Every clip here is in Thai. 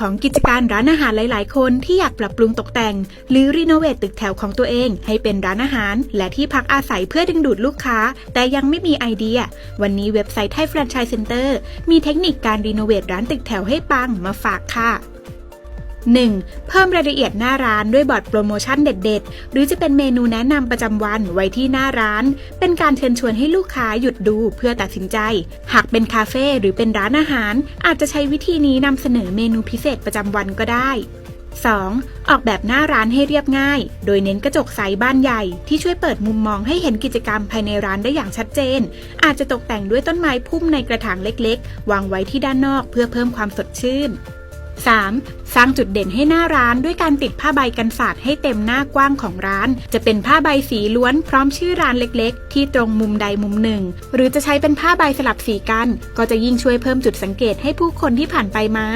ของกิจการร้านอาหารหลาย ๆ คนที่อยากปรับปรุงตกแต่ง หรือรีโนเวทตึกแถวของตัวเอง ให้เป็นร้านอาหาร และที่พักอาศัยเพื่อดึงดูดลูกค้า แต่ยังไม่มีไอเดีย วันนี้เว็บไซต์ไทยแฟรนไชส์เซ็นเตอร์มีเทคนิคการรีโนเวทร้านตึกแถวให้ปังมาฝากค่ะ 1. เพิ่มรายละเอียดหน้าร้านด้วยบอร์ดโปรโมชั่นเด็ด ๆ หรือจะเป็นเมนูแนะนำประจำวันไว้ที่หน้าร้าน เป็นการเชิญชวนให้ลูกค้าหยุดดูเพื่อตัดสินใจ หากเป็นคาเฟ่หรือเป็นร้านอาหาร อาจจะใช้วิธีนี้นำเสนอเมนูพิเศษประจำวันก็ได้ 2. ออกแบบหน้าร้านให้เรียบง่าย โดยเน้นกระจกใสบ้านใหญ่ที่ช่วยเปิดมุมมองให้เห็นกิจกรรมภายในร้านได้อย่างชัดเจน อาจจะตกแต่งด้วยต้นไม้พุ่มในกระถางเล็ก ๆ วางไว้ที่ด้านนอกเพื่อเพิ่มความสดชื่น 3. สร้างจุดเด่นให้หน้าร้านด้วยการติดผ้าใบกันศาสตร์ให้เต็มหน้ากว้างของร้าน จะเป็นผ้าใบสีล้วนพร้อมชื่อร้านเล็กๆ ที่ตรงมุมใดมุมหนึ่ง หรือจะใช้เป็นผ้าใบสลับสีกัน ก็จะยิ่งช่วยเพิ่มจุดสังเกตให้ผู้คนที่ผ่านไปมา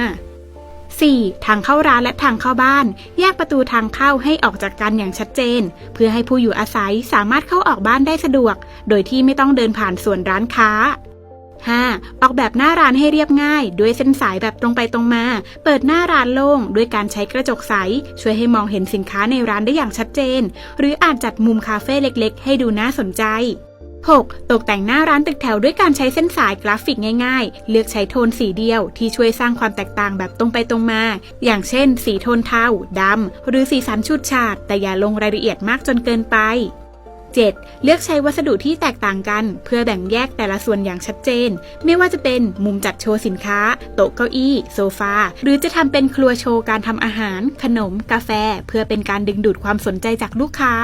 4. ทางเข้าร้านและทางเข้าบ้าน แยกประตูทางเข้าให้ออกจากกันอย่างชัดเจน เพื่อให้ผู้อยู่อาศัยสามารถเข้าออกบ้านได้สะดวก โดยที่ไม่ต้องเดินผ่านส่วนร้านค้า 5. ออกแบบหน้าร้านให้เรียบง่าย ด้วยเส้นสายแบบตรงไปตรงมา เปิดหน้าร้านโล่งด้วยการใช้กระจกใส ช่วยให้มองเห็นสินค้าในร้านได้อย่างชัดเจน หรืออาจจัดมุมคาเฟ่เล็กๆ ให้ดูน่าสนใจ 6. ตกแต่งหน้าร้านตึกแถวด้วยการใช้เส้นสายกราฟิกง่ายๆ เลือกใช้โทนสีเดียวที่ช่วยสร้างความแตกต่างแบบตรงไปตรงมา อย่างเช่น สีโทนเทาดำหรือสีสันชุดฉาด แต่อย่าลงรายละเอียดมากจนเกินไป 7. เลือกใช้วัสดุที่แตกต่างกัน เพื่อแบ่งแยกแต่ละส่วนอย่างชัดเจน ไม่ว่าจะเป็นมุมจัดโชว์สินค้า โต๊ะเก้าอี้ โซฟา หรือจะทำเป็นครัวโชว์การทำอาหาร ขนม กาแฟ เพื่อเป็นการดึงดูดความสนใจจากลูกค้า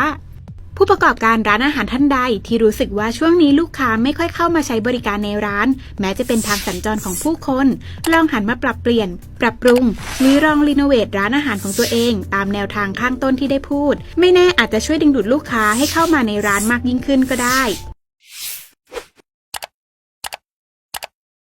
ผู้ประกอบการร้านอาหารท่านใดที่รู้สึกว่าช่วงนี้ลูกค้าไม่ค่อยเข้ามาใช้บริการในร้าน แม้จะเป็นทางสัญจรของผู้คน ลองหันมาปรับเปลี่ยน ปรับปรุง หรือลองรีโนเวทร้านอาหารของตัวเอง ตามแนวทางข้างต้นที่ได้พูด ไม่แน่อาจจะช่วยดึงดูดลูกค้าให้เข้ามาในร้านมากยิ่งขึ้นก็ได้